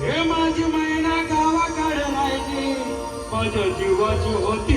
हे माझी मैना गावाकडे राहिली माझ्या जीवाची होती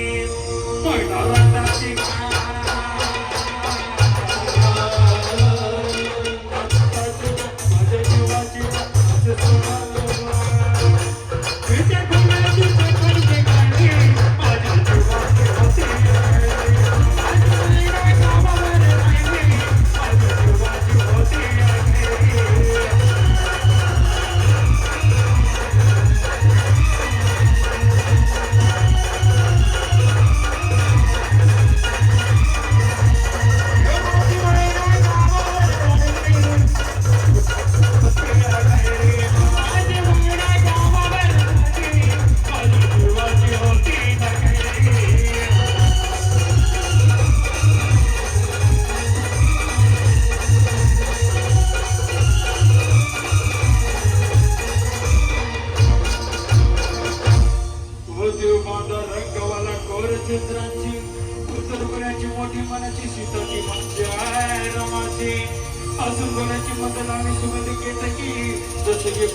चित्रांची उतरपुण्याची मोठी मनाची सीताची माझ्या म्हणजे रमाची. अजून कोणाची मदत आणि सुगंध केतकी जसं की